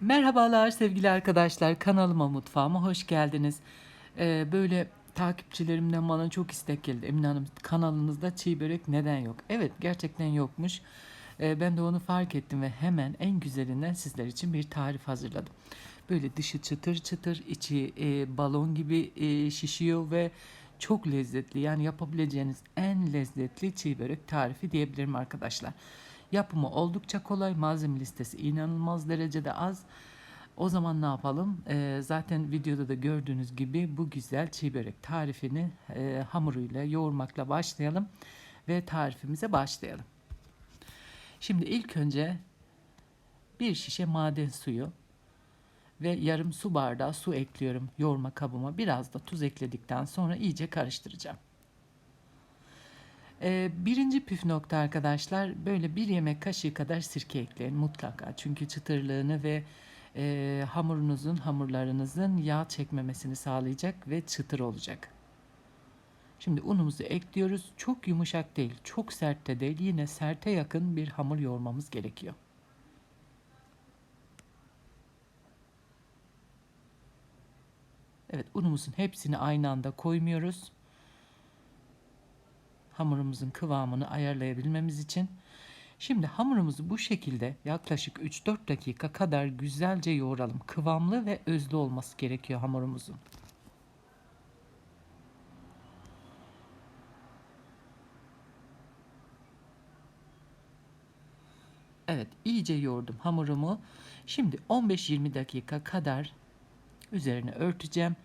Merhabalar sevgili arkadaşlar kanalıma mutfağıma hoş geldiniz. Ee, böyle takipçilerimden bana çok istek geldi. Emine Hanım kanalınızda çiğ börek neden yok? Evet gerçekten yokmuş. Ee, ben de onu fark ettim ve hemen en güzelinden sizler için bir tarif hazırladım. Böyle dışı çıtır çıtır içi e, balon gibi e, şişiyor ve çok lezzetli. Yani yapabileceğiniz en lezzetli çiğ börek tarifi diyebilirim arkadaşlar. Yapımı oldukça kolay. Malzeme listesi inanılmaz derecede az. O zaman ne yapalım? Ee, zaten videoda da gördüğünüz gibi bu güzel çiğ börek tarifini e, hamuruyla yoğurmakla başlayalım ve tarifimize başlayalım. Şimdi ilk önce bir şişe maden suyu ve yarım su bardağı su ekliyorum yoğurma kabıma. Biraz da tuz ekledikten sonra iyice karıştıracağım. Ee, birinci püf nokta arkadaşlar böyle bir yemek kaşığı kadar sirke ekleyin mutlaka. Çünkü çıtırlığını ve e, hamurunuzun hamurlarınızın yağ çekmemesini sağlayacak ve çıtır olacak. Şimdi unumuzu ekliyoruz. Çok yumuşak değil, çok sert de değil. Yine serte yakın bir hamur yoğurmamız gerekiyor. Evet unumuzun hepsini aynı anda koymuyoruz hamurumuzun kıvamını ayarlayabilmemiz için. Şimdi hamurumuzu bu şekilde yaklaşık 3-4 dakika kadar güzelce yoğuralım. Kıvamlı ve özlü olması gerekiyor hamurumuzun. Evet, iyice yoğurdum hamurumu. Şimdi 15-20 dakika kadar üzerine örteceğim.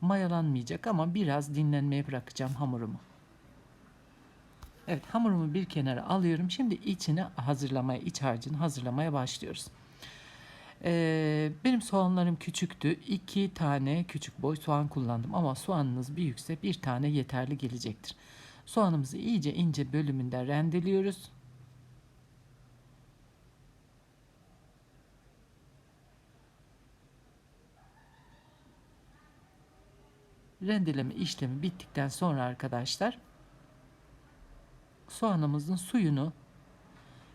Mayalanmayacak ama biraz dinlenmeye bırakacağım hamurumu. Evet hamurumu bir kenara alıyorum. Şimdi içini hazırlamaya, iç harcını hazırlamaya başlıyoruz. Ee, benim soğanlarım küçüktü. İki tane küçük boy soğan kullandım. Ama soğanınız büyükse bir tane yeterli gelecektir. Soğanımızı iyice ince bölümünde rendeliyoruz. Rendeleme işlemi bittikten sonra arkadaşlar soğanımızın suyunu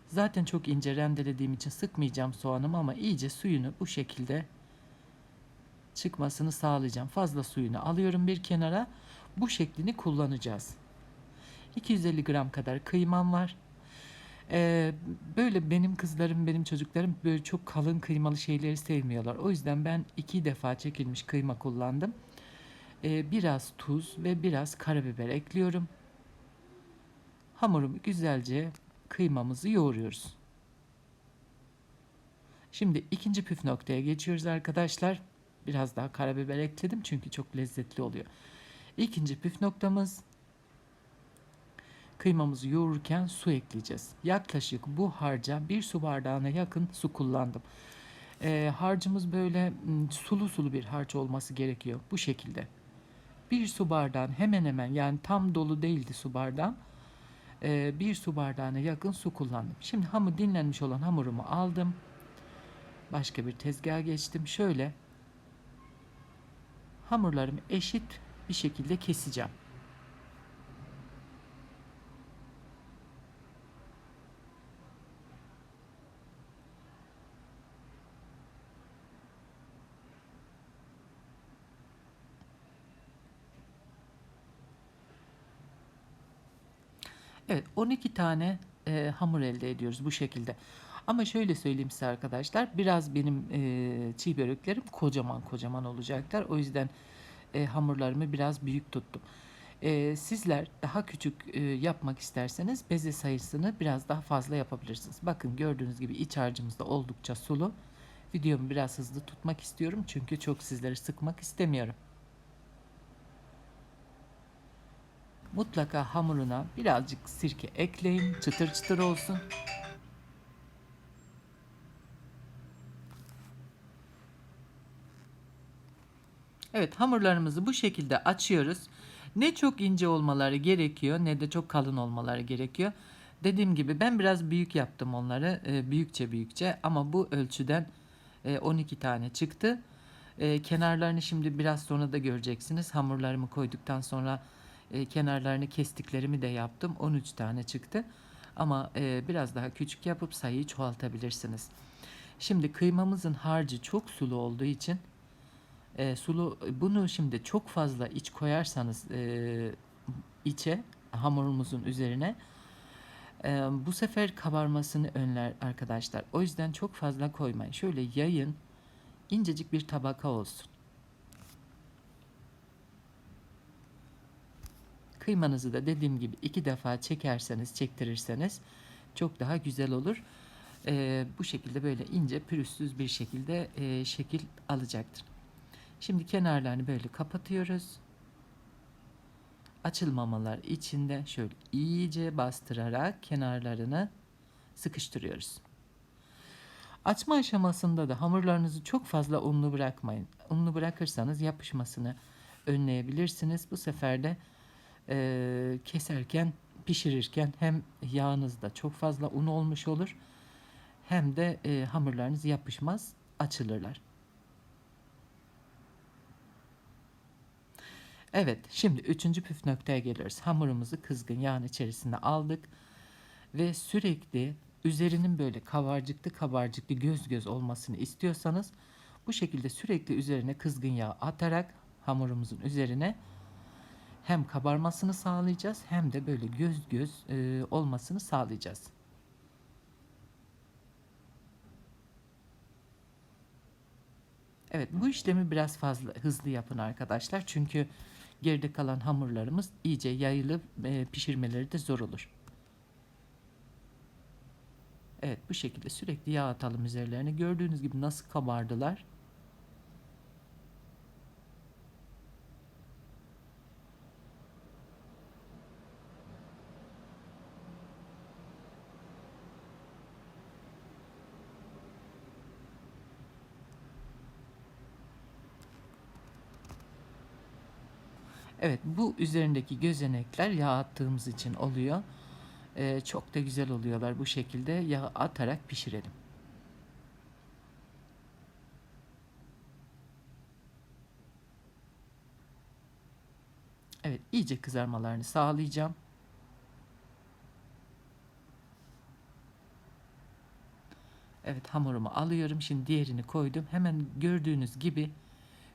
zaten çok ince rendelediğim için sıkmayacağım soğanımı ama iyice suyunu bu şekilde çıkmasını sağlayacağım. Fazla suyunu alıyorum bir kenara. Bu şeklini kullanacağız. 250 gram kadar kıymam var. Ee, böyle benim kızlarım, benim çocuklarım böyle çok kalın kıymalı şeyleri sevmiyorlar. O yüzden ben iki defa çekilmiş kıyma kullandım. Ee, biraz tuz ve biraz karabiber ekliyorum. Hamurumu güzelce kıymamızı yoğuruyoruz. Şimdi ikinci püf noktaya geçiyoruz arkadaşlar. Biraz daha karabiber ekledim çünkü çok lezzetli oluyor. İkinci püf noktamız kıymamızı yoğururken su ekleyeceğiz. Yaklaşık bu harca bir su bardağına yakın su kullandım. Ee, harcımız böyle sulu sulu bir harç olması gerekiyor. Bu şekilde. Bir su bardağın hemen hemen yani tam dolu değildi su bardağım e, bir su bardağına yakın su kullandım. Şimdi hamur dinlenmiş olan hamurumu aldım. Başka bir tezgaha geçtim. Şöyle hamurlarımı eşit bir şekilde keseceğim. Evet 12 tane e, hamur elde ediyoruz bu şekilde. Ama şöyle söyleyeyim size arkadaşlar biraz benim e, çiğ böreklerim kocaman kocaman olacaklar. O yüzden e, hamurlarımı biraz büyük tuttum. E, sizler daha küçük e, yapmak isterseniz beze sayısını biraz daha fazla yapabilirsiniz. Bakın gördüğünüz gibi iç harcımız da oldukça sulu. Videomu biraz hızlı tutmak istiyorum çünkü çok sizleri sıkmak istemiyorum. Mutlaka hamuruna birazcık sirke ekleyin. Çıtır çıtır olsun. Evet hamurlarımızı bu şekilde açıyoruz. Ne çok ince olmaları gerekiyor ne de çok kalın olmaları gerekiyor. Dediğim gibi ben biraz büyük yaptım onları. E, büyükçe büyükçe ama bu ölçüden 12 e, tane çıktı. E, kenarlarını şimdi biraz sonra da göreceksiniz. Hamurlarımı koyduktan sonra e, kenarlarını kestiklerimi de yaptım. 13 tane çıktı. Ama e, biraz daha küçük yapıp sayıyı çoğaltabilirsiniz. Şimdi kıymamızın harcı çok sulu olduğu için e, sulu bunu şimdi çok fazla iç koyarsanız e, içe hamurumuzun üzerine e, bu sefer kabarmasını önler arkadaşlar. O yüzden çok fazla koymayın. Şöyle yayın incecik bir tabaka olsun. Kıymanızı da dediğim gibi iki defa çekerseniz, çektirirseniz çok daha güzel olur. Ee, bu şekilde böyle ince, pürüzsüz bir şekilde e, şekil alacaktır. Şimdi kenarlarını böyle kapatıyoruz. Açılmamalar içinde şöyle iyice bastırarak kenarlarını sıkıştırıyoruz. Açma aşamasında da hamurlarınızı çok fazla unlu bırakmayın. Unlu bırakırsanız yapışmasını önleyebilirsiniz. Bu sefer de e, keserken, pişirirken hem yağınızda çok fazla un olmuş olur hem de e, hamurlarınız yapışmaz, açılırlar. Evet, şimdi üçüncü püf noktaya geliyoruz. Hamurumuzu kızgın yağın içerisine aldık ve sürekli üzerinin böyle kabarcıklı kabarcıklı göz göz olmasını istiyorsanız bu şekilde sürekli üzerine kızgın yağ atarak hamurumuzun üzerine hem kabarmasını sağlayacağız hem de böyle göz göz e, olmasını sağlayacağız. Evet bu işlemi biraz fazla hızlı yapın arkadaşlar. Çünkü geride kalan hamurlarımız iyice yayılıp e, pişirmeleri de zor olur. Evet bu şekilde sürekli yağ atalım üzerlerine. Gördüğünüz gibi nasıl kabardılar. Evet bu üzerindeki gözenekler yağ attığımız için oluyor. Ee, çok da güzel oluyorlar bu şekilde yağ atarak pişirelim. Evet iyice kızarmalarını sağlayacağım. Evet hamurumu alıyorum. Şimdi diğerini koydum. Hemen gördüğünüz gibi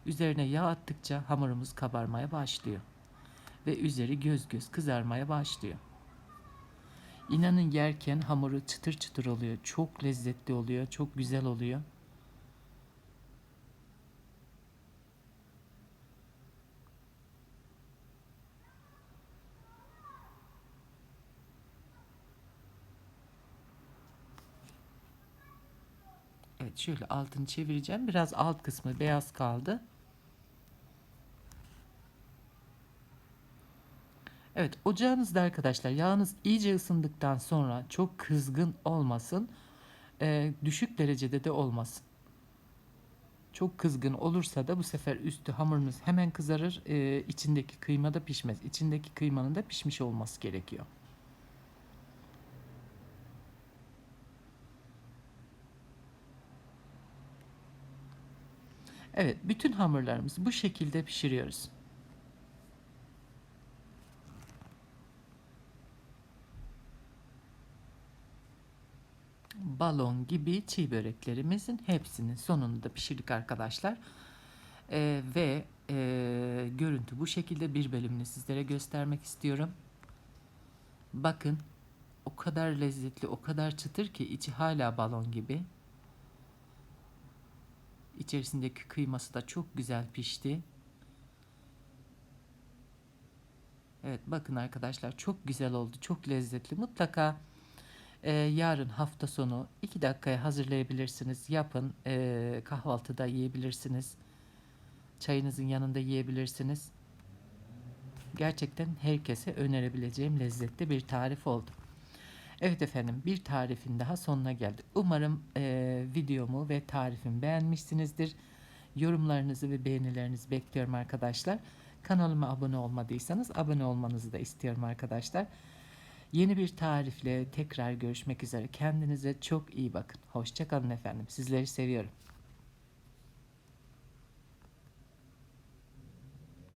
üzerine yağ attıkça hamurumuz kabarmaya başlıyor. Ve üzeri göz göz kızarmaya başlıyor. İnanın yerken hamuru çıtır çıtır oluyor. Çok lezzetli oluyor. Çok güzel oluyor. Evet şöyle altını çevireceğim. Biraz alt kısmı beyaz kaldı. Evet ocağınızda arkadaşlar yağınız iyice ısındıktan sonra çok kızgın olmasın. E, düşük derecede de olmasın. Çok kızgın olursa da bu sefer üstü hamurunuz hemen kızarır. E, içindeki kıyma da pişmez. İçindeki kıymanın da pişmiş olması gerekiyor. Evet, bütün hamurlarımızı bu şekilde pişiriyoruz. Balon gibi çiğ böreklerimizin hepsinin sonunu da pişirdik arkadaşlar. Ee, ve e, görüntü bu şekilde bir bölümünü sizlere göstermek istiyorum. Bakın o kadar lezzetli, o kadar çıtır ki içi hala balon gibi. İçerisindeki kıyması da çok güzel pişti. Evet bakın arkadaşlar çok güzel oldu. Çok lezzetli. Mutlaka e, yarın hafta sonu 2 dakikaya hazırlayabilirsiniz. Yapın. E, kahvaltıda yiyebilirsiniz. Çayınızın yanında yiyebilirsiniz. Gerçekten herkese önerebileceğim lezzetli bir tarif oldu. Evet efendim bir tarifin daha sonuna geldik. Umarım e, videomu ve tarifimi beğenmişsinizdir. Yorumlarınızı ve beğenilerinizi bekliyorum arkadaşlar. Kanalıma abone olmadıysanız abone olmanızı da istiyorum arkadaşlar. Yeni bir tarifle tekrar görüşmek üzere. Kendinize çok iyi bakın. Hoşçakalın efendim. Sizleri seviyorum.